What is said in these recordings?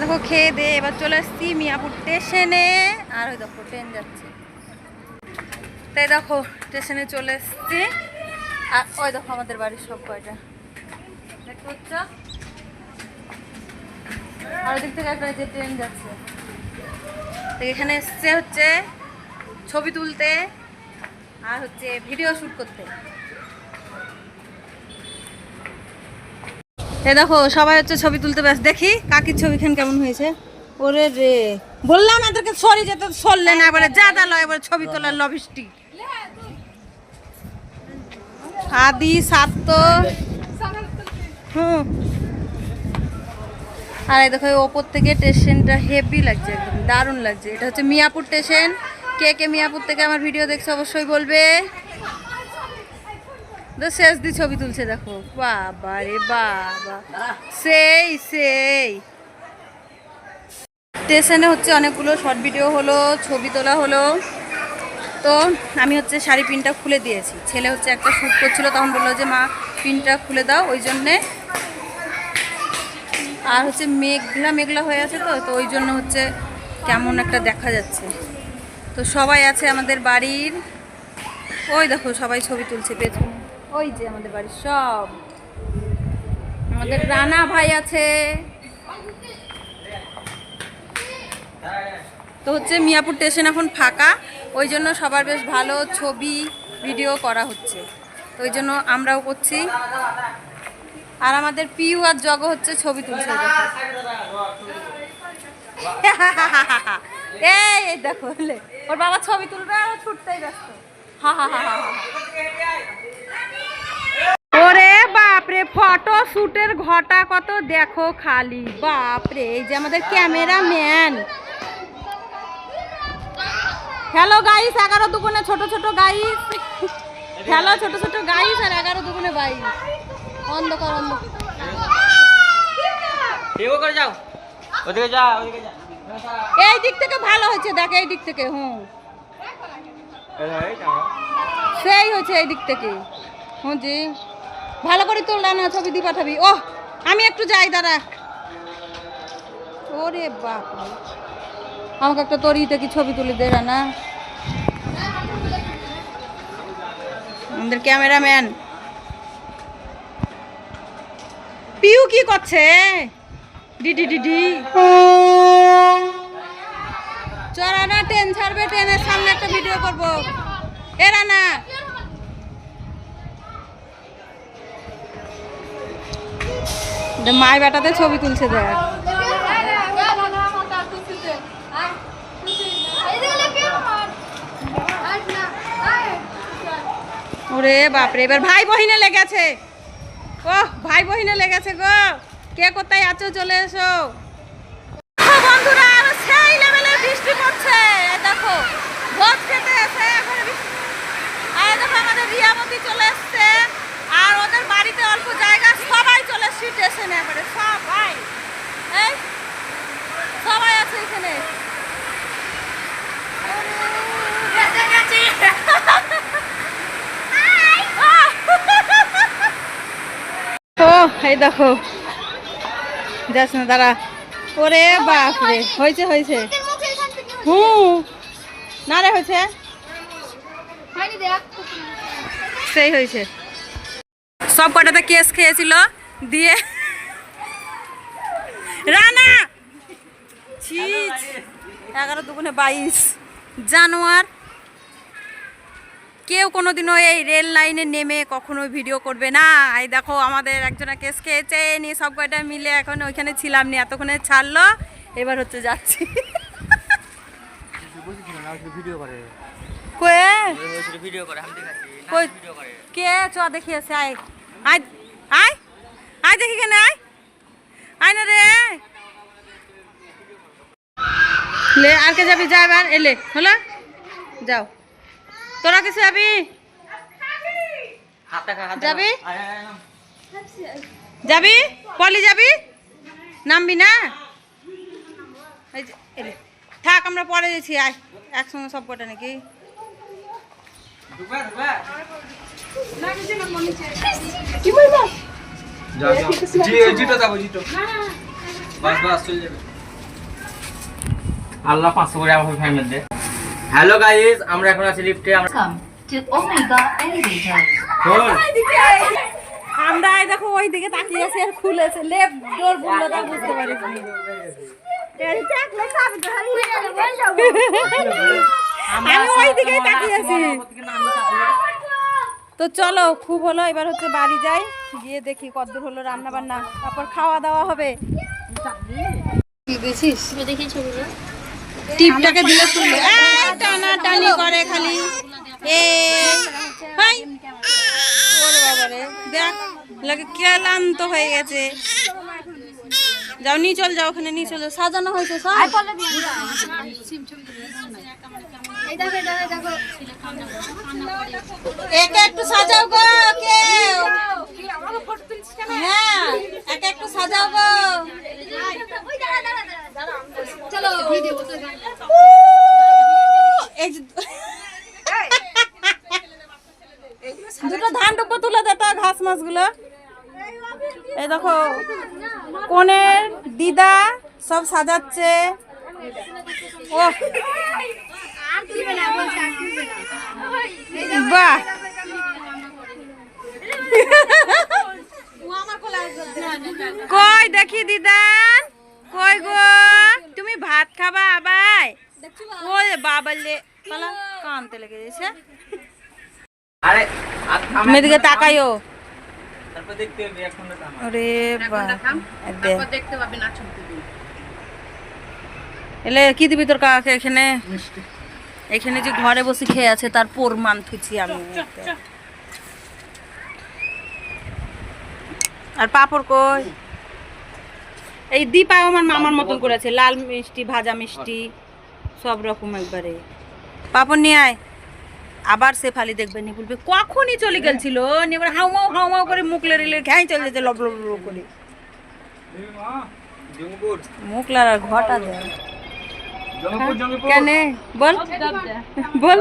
দেখো, খেয়ে দে এবার চলে আসছি মিয়াপুর স্টেশনে আর ওই দেখো ট্রেন যাচ্ছে। তাই দেখো স্টেশনে চলে এসছি। আর ওই দেখো, আমাদের বাড়ির সব কয়টা। দেখতে পাচ্ছ? আর ওদিক থেকে একটা যে ট্রেন যাচ্ছে। তো এখানে এসছে হচ্ছে ছবি তুলতে, আর হচ্ছে ভিডিও শ্যুট করতে। এ দেখো, সবাই হচ্ছে ছবি তুলতে ব্যস্ত। দেখি কাকির ছবি ছবিখান কেমন হয়েছে। ওরে রে। বললাম এদেরকে সরি যেতে সরলে না, এবারে যা দা লয়, এবারে ছবি তোলার লবিস্টি আদি সাত হুম। আর এই দেখো ওপর থেকে স্টেশনটা হেভি লাগছে একদম, দারুণ লাগছে। এটা হচ্ছে মিয়াপুর স্টেশন। কে কে মিয়াপুর থেকে আমার ভিডিও দেখছে অবশ্যই বলবে। শেষ দি ছবি তুলছে, দেখো। বাবা রে বাবা। সেই সেই। স্টেশনে হচ্ছে অনেকগুলো শর্ট ভিডিও হলো, ছবি তোলা হলো। তো আমি হচ্ছে শাড়ি পিনটা খুলে দিয়েছি। ছেলে হচ্ছে একটা শ্যুট করছিল, তখন বলল যে, মা, পিনটা খুলে দাও, ওই জন্যে। আর হচ্ছে মেঘলা মেঘলা হয়ে আছে তো তো ওই জন্য হচ্ছে কেমন একটা দেখা যাচ্ছে। তো সবাই আছে আমাদের বাড়ির। ওই দেখো সবাই ছবি তুলছে, পেছনে। ওই যে আমাদের বাড়ির সব। আমাদের রানা ভাই আছে। তো হচ্ছে মিয়াপুর স্টেশন এখন ফাঁকা, ওই জন্য সবার বেশ ভালো ছবি, ভিডিও করা হচ্ছে। তো ওই জন্য আমরাও করছি। আর আমাদের পিউ আর জগ হচ্ছে ছবি তুলছে। দেখো। ওর বাবা ছবি তুলবে আর ছুটতেই ব্যস্ত। হা হা হা হা। ওরে বাপরে ফটো শুটের ঘটা কত দেখো খালি। বাপরে এই যে আমাদের ক্যামেরাম্যান। হ্যালো গাইস এগারো দুগুণে ছোট ছোট গাইস হ্যালো ছোট ছোট গাইস আর এগারো দুগুণে বাইশ অন্ধকার অন্ধকার। যাও। ওদিকে যা ওদিকে যা। এই দিক থেকে ভালো হয়েছে দেখ এই দিক থেকে হুম। সেই হয়েছে এই দিক থেকে। জি। ভালো করে তোলা না ছবি দি পাঠাবি। ও আমি একটু যাই, দাঁড়া। ওরে বাপ আমাকে একটা তরিতে কি ছবি তুলে দে না আমাদের ক্যামেরাম্যান। পিউ কি করছে? ডিডি ডিডি চড়া না ট্রেন ছাড়বে, ট্রেনের সামনে একটা ভিডিও করব। এরা না মায় বেটাতে ছবি তুলছে দেখ। ওরে বাপরে, এবার ভাই বহিনে লেগেছে। ও ভাই বহিনে লেগেছে গো। কে কোথায় আছো, চলে এসো। বন্ধুরা সেই লেভেলের বৃষ্টি পড়ছে। দেখো, ভোজ খেতে এসে এখন আর দেখো আমাদের রিয়ামতি চলে এসছে। আর ওদের বাড়িতে অল্প জায়গা সবাই চলে স্টেশনে এবারে সবাই। এই সবাই আছে এখানে। ও এই দেখো। যাস না দাঁড়া। ওরে বাপরে হয়েছে হয়েছে। হুম। না রে হয়েছে। সেই হয়েছে। সব কটাতে কেস খেয়েছিল দিয়ে রানা! এগারো দুগুণে বাইশ। জানোয়ার কেউ কোনোদিনও এই রেল লাইনে নেমে কখনো ভিডিও করবে না। এই দেখো আমাদের একজনা কেস খেয়েছে নিয়ে সব কয়টা মিলে এখন ওইখানে ছিলাম নি এতক্ষণে ছাড়লো এবার হচ্ছে যাচ্ছি। ভিডিও করে কয়ে ভিডিও করে আমি দেখাচ্ছি কই? ভিডিও করে। কে? চ দেখি আছে আয়। আয় আয় আয় দেখি কেন আয়। আয় না রে লে আর কে যাবি? যা এবার এলে হলো? যাও। তোরা কিছু যাবি? যাবি? যাবি? পলি যাবি? নামবি না? থাক আমরা পরে যাচ্ছি আয়। একসঙ্গে সব কটা নাকি? ঢুকবা ঢুকবা জিটো যাব জিটো বাস বাস চলে যাবে আল্লাহ পাঁচশো করে আমার ফ্যামিলি দে হ্যালো গাইস আমরা এখন আছি লিফটে আমরা আমরা এই দেখো ওই দিকে তাকিয়ে আছি আর খুলেছে লেফট ডোর বলল তা বুঝতে পারিস আমি ওই দিকেই তাকিয়ে আছি তো চলো খুব হলো এবার হচ্ছে বাড়ি যাই। গিয়ে দেখি কতদূর হলো রান্না বান্না তারপর খাওয়া দাওয়া হবে। টিপটাকে দিলে তুলবে টানা টানি করে খালি। এ হাই। ওরে বাবারে। দেখ লাগে ক্লান্ত হয়ে গেছে। যাও নিয়ে চল যাও ওখানে নিয়ে চল। সাজানো হয়েছে সব। একে একটু সাজাও গো কেউ। হ্যাঁ একে একটু সাজাও গো। এই যে দুটো ধান ডুবো তুলে দে তো ঘাস মাছগুলো। এই দেখো। কনের দিদা সব সাজাচ্ছে। ও বাহ। কই দেখি দিদা? কই গো? তুমি ভাত খাবা আবাই? ওই বাবালে পালা কানতে লেগে গেছে। আরে মেদিকে তাকাইও। এলে কি দিবি তোর কাকে এখানে? এখানে যে ঘরে বসে খেয়ে আছে তার প্রমাণ থুছি আমি। আর পাপড় কই? এই দীপা আমার মামার মতন করেছে লাল মিষ্টি ভাজা মিষ্টি সব রকম একবারে। পাপড় নিয়ে আয়। আবার সে ফালি দেখবে নি বলবে কখনই চলে গেছিল নিয়ে এবার হাউমাউ হাউমাউ করে মুখ লেরে লেরে ঘ্যাঁ চলে যেতে লব লব লব করে। মুখ লার ঘটা দেয়। জঙ্গপুর জঙ্গপুর। বল। বল।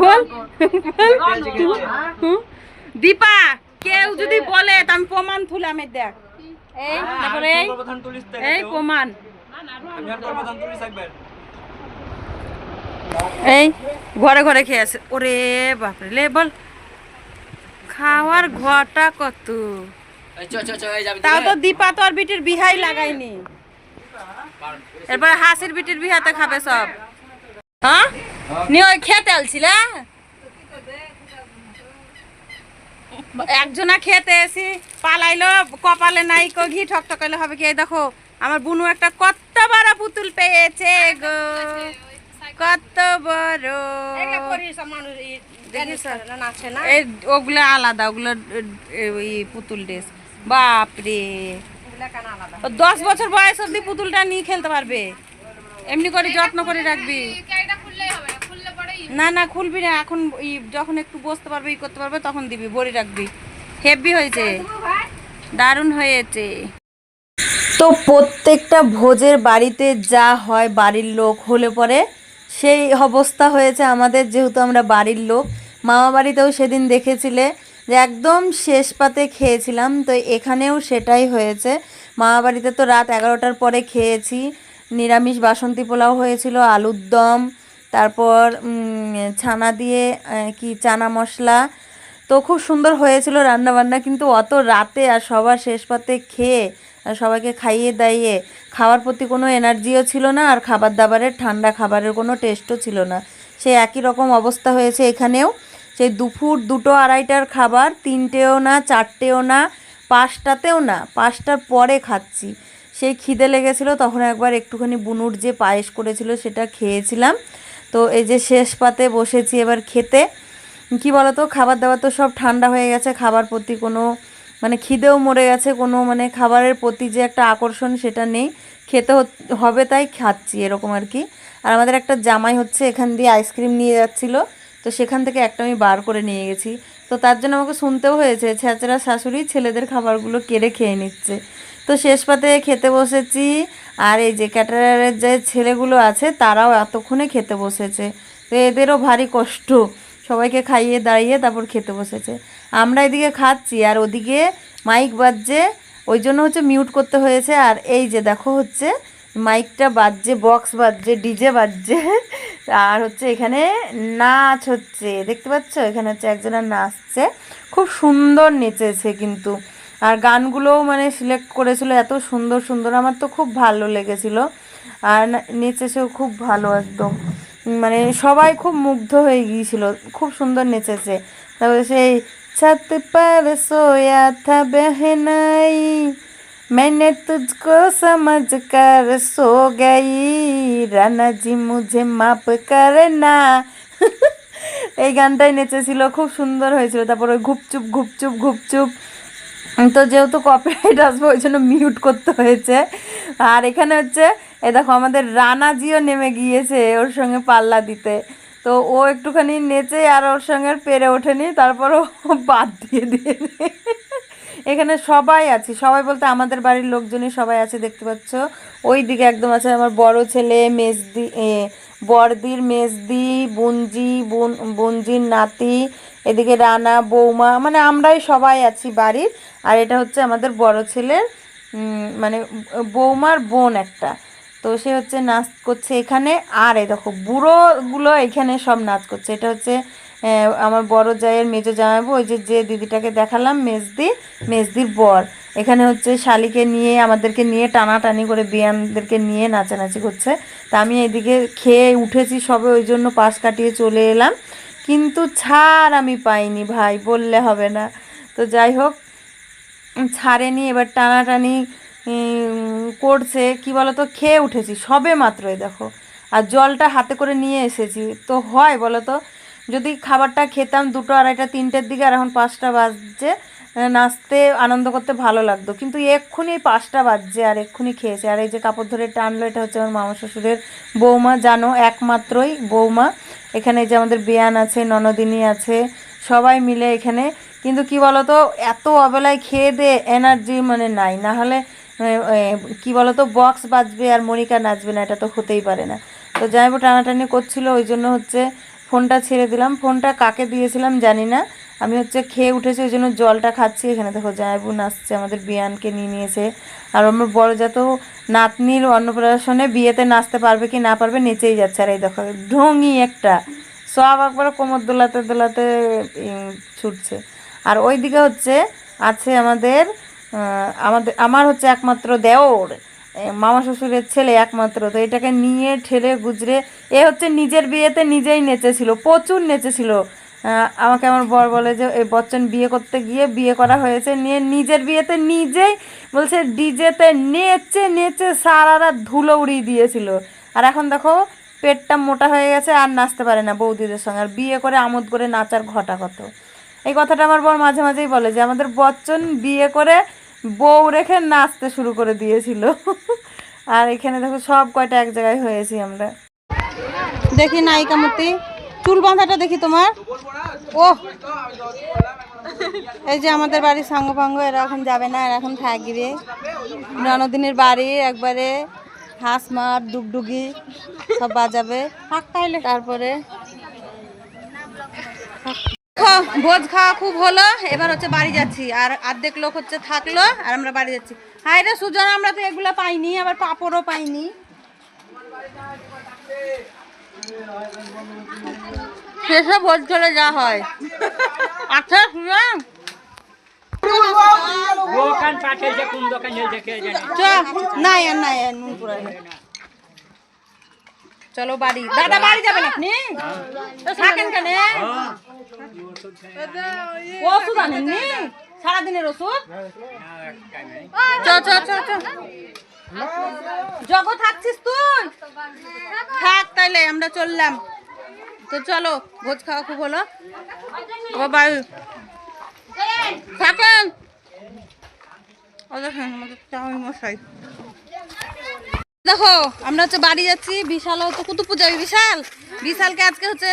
বল। দীপা কেউ যদি বলে তা আমি প্রমাণ দেখ। এই তারপরে এই প্রমাণ আমি আর তোর প্রধান তুলিস একবার এই ঘরে ঘরে খেয়ে আছে। ওরে বাপরে লে বল খাওয়ার ঘরটা কত? তাও তো দীপা তো আর বিটির বিহাই লাগাইনি এরপরে হাসির বিটির বিহাতে খাবে সব। হ্যাঁ? নিয়ে ওই খেতে আলছিল একজনা খেতে এসি পালাইলো কপালে নাই কো ঘি ঠক ঠকাইলে হবে কি? দেখো আমার বুনু একটা কত বড় পুতুল পেয়েছে গো। কত বড়। ওগুলো আলাদা ওগুলো ওই পুতুল ড্রেস। বাপরে। দশ বছর বয়স অব্দি পুতুলটা নিয়ে খেলতে পারবে। এমনি করে যত্ন করে রাখবি। না না খুলবি না। এখন ই যখন একটু বসতে পারবে ই করতে পারবে তখন দিবি বড়ি রাখবি। হেভি হয়েছে। দারুণ হয়েছে। তো প্রত্যেকটা ভোজের বাড়িতে যা হয় বাড়ির লোক হলে পরে সেই অবস্থা হয়েছে আমাদের, যেহেতু আমরা বাড়ির লোক। মামা বাড়িতেও সেদিন দেখেছিলে যে একদম শেষ পাতে খেয়েছিলাম, তো এখানেও সেটাই হয়েছে। মামা বাড়িতে তো রাত এগারোটার পরে খেয়েছি। নিরামিষ বাসন্তী পোলাও হয়েছিল, আলুর দম, তারপর ছানা দিয়ে কি, চানা মশলা। তো খুব সুন্দর হয়েছিল রান্না বান্না কিন্তু অত রাতে আর সবার শেষ পাতে খেয়ে সবাইকে খাইয়ে দাইয়ে, খাওয়ার প্রতি কোনো এনার্জিও ছিল না আর খাবার দাবারের ঠান্ডা খাবারের কোনো টেস্টও ছিল না। সেই একই রকম অবস্থা হয়েছে এখানেও। সেই দুপুর দুটো আড়াইটার খাবার, তিনটেও না, চারটেও না, পাঁচটাতেও না, পাঁচটার পরে খাচ্ছি। সেই খিদে লেগেছিল, তখন একবার একটুখানি বুনুর যে পায়েস করেছিল সেটা খেয়েছিলাম। তো এই যে শেষ পাতে বসেছি এবার খেতে। কি বলতো খাবার দাবার তো সব ঠান্ডা হয়ে গেছে, খাবার প্রতি কোনো মানে খিদেও মরে গেছে, কোনো মানে খাবারের প্রতি যে একটা আকর্ষণ সেটা নেই। খেতে হবে তাই খাচ্ছি এরকম আর কি। আর আমাদের একটা জামাই হচ্ছে, এখান দিয়ে আইসক্রিম নিয়ে যাচ্ছিল। তো সেখান থেকে একটা আমি বার করে নিয়ে গেছি। তো তার জন্য আমাকে শুনতেও হয়েছে, ছেঁচড়া শাশুড়ি ছেলেদের খাবারগুলো কেড়ে খেয়ে নিচ্ছে। তো শেষ পাতে খেতে বসেছি, আর এই যে ক্যাটারারের যে ছেলেগুলো আছে, তারাও এতক্ষণে খেতে বসেছে। তো এদেরও ভারী কষ্ট। সবাইকে খাইয়ে দাঁড়িয়ে তারপর খেতে বসেছে। আমরা এদিকে খাচ্ছি, আর ওদিকে মাইক বাজছে, ওই জন্য হচ্ছে মিউট করতে হয়েছে। আর এই যে দেখো হচ্ছে মাইকটা বাজছে বক্স বাজছে ডিজে বাজছে, আর হচ্ছে এখানে নাচ হচ্ছে, দেখতে পাচ্ছ? এখানে হচ্ছে একজনের নাচছে। খুব সুন্দর নেচেছে কিন্তু। আর গানগুলোও মানে সিলেক্ট করেছিল, এত সুন্দর সুন্দর, আমার তো খুব ভালো লেগেছিল। আর নেচেছেও খুব ভালো একদম। মানে সবাই খুব মুগ্ধ হয়ে গিয়েছিল, খুব সুন্দর নেচেছে। তারপরে সেই छत पर सोया था बहनाई मैंने तुझको समझ कर सो गई राना जी मुझे माफ करना এই গানটাই নেচেছিল খুব সুন্দর হয়েছিল তারপর ওই ঘুপচুপ ঘুপচুপ ঘুপচুপ তো যেহেতু কপিরাইট আসবে ওই জন্য মিউট করতে হয়েছে আর এখানে হচ্ছে এ দেখো আমাদের রানাজিও নেমে গিয়েছে ওর সঙ্গে পাল্লা দিতে তো ও একটুখানি নেচে আর ওর সঙ্গে পেরে ওঠেনি, তারপর ও বাদ দিয়ে দিয়ে এখানে সবাই আছি, সবাই বলতে আমাদের বাড়ির লোকজনই সবাই আছে, দেখতে পাচ্ছ? ওই দিকে একদম আছে আমার বড় ছেলে, মেজদি বড়দির মেজদি বুঞ্জি বুন বুঞ্জির নাতি, এদিকে রানা, বৌমা মানে আমরাই সবাই আছি বাড়ির। আর এটা হচ্ছে আমাদের বড় ছেলের মানে বৌমার বোন একটা। তো সে হচ্ছে নাচ করছে এখানে। আর এই দেখো, বুড়োগুলো এখানে সব নাচ করছে। এটা হচ্ছে আমার বড় জায়ের মেজো জামাইবু, ওই যে যে দিদিটাকে দেখালাম, মেজদি, মেজদির বর। এখানে হচ্ছে শালিকে নিয়ে, আমাদেরকে নিয়ে টানাটানি করে বিয়ানদেরকে নিয়ে নাচানাচি করছে। তা আমি এদিকে খেয়ে উঠেছি সবে, ওই জন্য পাশ কাটিয়ে চলে এলাম। কিন্তু ছাড় আমি পাইনি ভাই, বললে হবে না। তো যাই হোক, ছাড়েনি, এবার টানাটানি করছে, কি বলতো, খেয়ে উঠেছি, সবে মাত্রই দেখো। আর জলটা হাতে করে নিয়ে এসেছি। তো হয় বলো তো যদি খাবারটা খেতাম দুটো আড়াইটা, তিনটের দিকে, আর এখন পাঁচটা বাজছে নাচতে আনন্দ করতে ভালো লাগতো। কিন্তু এক্ষুনি এই পাঁচটা বাজছে, আর এক্ষুনি খেয়েছে। আর এই যে কাপড় ধরে টানলো, এটা হচ্ছে আমার মামা শ্বশুরের বৌমা, জানো, একমাত্রই বৌমা। এখানে যে আমাদের বিয়ান আছে, ননদিনী আছে, সবাই মিলে এখানে। কিন্তু কি বলতো, এত অবেলায় খেয়ে দে এনার্জি মানে নাই। না হলে কি বলতো, বক্স বাজবে আর মনিকা নাচবে না, এটা তো হতেই পারে না। তো যাইবো টানাটানি করছিল, ওই জন্য হচ্ছে ফোনটা ছেড়ে দিলাম। ফোনটা কাকে দিয়েছিলাম জানি না। আমি হচ্ছে খেয়ে উঠেছি, ওই জন্য জলটা খাচ্ছি। এখানে দেখো জায়বু নাচছে, আমাদের বিয়ানকে নিয়ে নিয়েছে। আর আমার বড় যত নাতনির অন্নপ্রাশনে বিয়েতে নাচতে পারবে কি না পারবে, নেচেই যাচ্ছে। আর এই দেখো ঢঙ্গি একটা। সব একবার কোমর দোলাতে দোলাতে ছুটছে। আর ওই দিকে হচ্ছে আছে আমাদের আমাদের, আমার হচ্ছে একমাত্র দেওর মামা শ্বশুরের ছেলে একমাত্র, তো এটাকে নিয়ে, ঠেলে, গুজরে, এ হচ্ছে নিজের বিয়েতে নিজেই নেচেছিল, প্রচুর নেচেছিল। আমাকে আমার বর বলে যে এই বচ্চন বিয়ে করতে গিয়ে বিয়ে করা হয়েছে, নিয়ে নিজের বিয়েতে নিজেই বলছে, ডিজেতে নেচে নেচে সারা রাত ধুলো উড়িয়ে দিয়েছিল। আর এখন দেখো, পেটটা মোটা হয়ে গেছে, আর নাচতে পারে না বৌদিদের সঙ্গে, আর বিয়ে করে আমোদ করে নাচার ঘটা কত। এই কথাটা আমার বর মাঝে মাঝেই বলে যে, আমাদের বচ্চন বিয়ে করে বউ রেখে নাচতে শুরু করে দিয়েছিল। আর এখানে দেখো সব কয়টা এক জায়গায় হয়েছি আমরা। দেখি নায়িকামতি চুল বাঁধাটা দেখি তোমার। ও এই যে আমাদের বাড়ির সাঙ্গ ফাঙ্গ এরা এখন যাবে না এরা এখন থাকবে। ননদিনের বাড়ি একবারে হাঁস মার ডুগডুগি সব বাজাবে। তারপরে ভোজ খাওয়া খুব হলো। এবার হচ্ছে বাড়ি যাচ্ছি। আর অর্ধেক লোক হচ্ছে থাকল আর আমরা বাড়ি যাচ্ছি। হাই রে সুজন আমরা তো এগুলো পাইনি আবার পাপড়ও পাইনি। শেষে ভোজ চলে যা হয়। আচ্ছা সুজন। নাই আর নাই নুন নাই। চলো বাড়ি। দাদা, বাড়ি যাবেন আপনি? থাকেন কেন? ওষুধ আনেননি? সারাদিনের ওষুধ? চ চ চ জগ, থাকছিস তুই? থাক তাইলে, আমরা চললাম। তো চলো, ভোজ খাওয়া খুব হলো। বাড়ি থাকেন? ও দেখেন, আমাদের চাউমিন মশাই। দেখো, আমরা হচ্ছে বাড়ি যাচ্ছি, বিশাল হচ্ছে কুতুবপুর যাবি বিশাল। বিশালকে আজকে হচ্ছে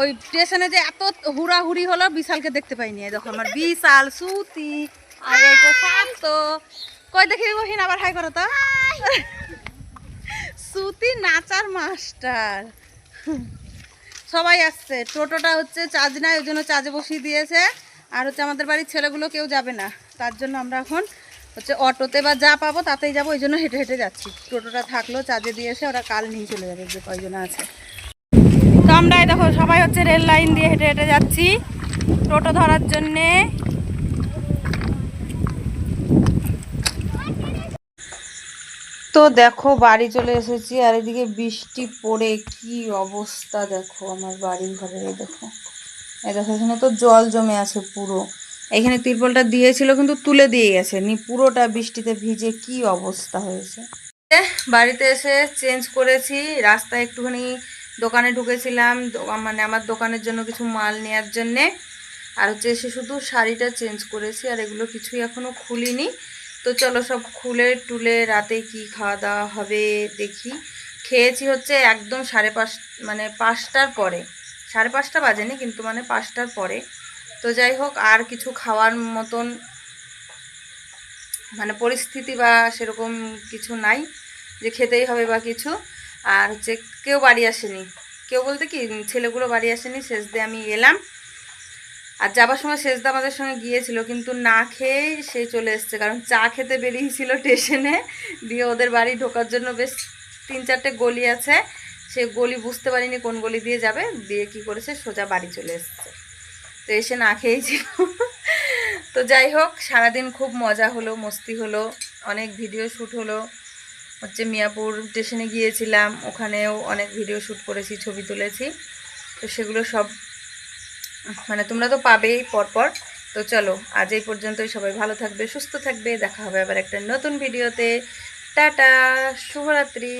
ওই স্টেশনে যে এত হুড়াহুড়ি হলো, বিশালকে দেখতে পাইনি। দেখো, আমার বিশাল সুতি, আর শান্ত কই দেখি বহিন আবার হাই করো তো। সুতি নাচার মাস্টার। সবাই আসছে। টোটোটা হচ্ছে চার্জ নাই ওই জন্য চার্জে বসিয়ে দিয়েছে। আর হচ্ছে আমাদের বাড়ির ছেলেগুলো কেউ যাবে না। তার জন্য আমরা এখন হচ্ছে অটোতে বা যা পাবো তাতেই যাব, ওই জন্য হেঁটে হেঁটে যাচ্ছি। টোটোটা থাকল চার্জে দিয়ে এসে ওরা কাল নিয়ে চলে যাবে, যে কয়জন আছে। তো আমরা দেখো, সবাই হচ্ছে রেল লাইন দিয়ে হেঁটে হেঁটে যাচ্ছি টোটো ধরার জন্যে। তো দেখো, বাড়ি চলে এসেছি, আর এদিকে বৃষ্টি পড়ে, কি অবস্থা দেখো আমার বাড়ির ঘরের দেখো। এই দেখো, এখানে তো জল জমে আছে পুরো। এখানে তিরপলটা দিয়েছিল, কিন্তু তুলে দিয়ে গেছে। নি পুরোটা বৃষ্টিতে ভিজে কি অবস্থা হয়েছে? বাড়িতে এসে চেঞ্জ করেছি। রাস্তায় একটুখানি দোকানে ঢুকেছিলাম মানে আমার দোকানের জন্য কিছু মাল নেওয়ার জন্যে। আর হচ্ছে এসে শুধু শাড়িটা চেঞ্জ করেছি, আর এগুলো কিছুই এখনও খুলিনি। তো চলো সব খুলে টুলে রাতে কি খাওয়া দাওয়া হবে দেখি। খেয়েছি হচ্ছে একদম সাড়ে পাঁচ মানে পাঁচটার পরে। সাড়ে পাঁচটা বাজেনি, কিন্তু মানে পাঁচটার পরে। তো যাই হোক, আর কিছু খাওয়ার মতন মানে পরিস্থিতি বা সেরকম কিছু নাই যে খেতেই হবে বা কিছু। আর হচ্ছে কেউ বাড়ি আসেনি। কেউ বলতে কি, ছেলেগুলো বাড়ি আসেনি শেষ দিয়ে আমি এলাম। আর যাবার সময় শেষদা আমাদের সঙ্গে গিয়েছিল, কিন্তু না খেয়েই সে চলে এসছে। কারণ চা খেতে বেরিয়েছিল স্টেশনে, দিয়ে ওদের বাড়ি ঢোকার জন্য বেশ তিন চারটে গলি আছে। সে গলি বুঝতে পারিনি কোন গলি দিয়ে যাবে, দিয়ে কি করেছে, সোজা বাড়ি চলে এসছে। তো এসে না খেয়েই ছিল তো যাই হোক, সারাদিন খুব মজা হলো, মস্তি হলো, অনেক ভিডিও শ্যুট হলো। হচ্ছে মিয়াপুর স্টেশনে গিয়েছিলাম, ওখানেও অনেক ভিডিও শ্যুট করেছি, ছবি তুলেছি। তো সেগুলো সব মানে তোমরা তো পাবেই পরপর। তো চলো, আজ এই পর্যন্তই, সবাই ভালো থাকবে, সুস্থ থাকবে। দেখা হবে আবার একটা নতুন ভিডিওতে টাটা, শুভরাত্রি।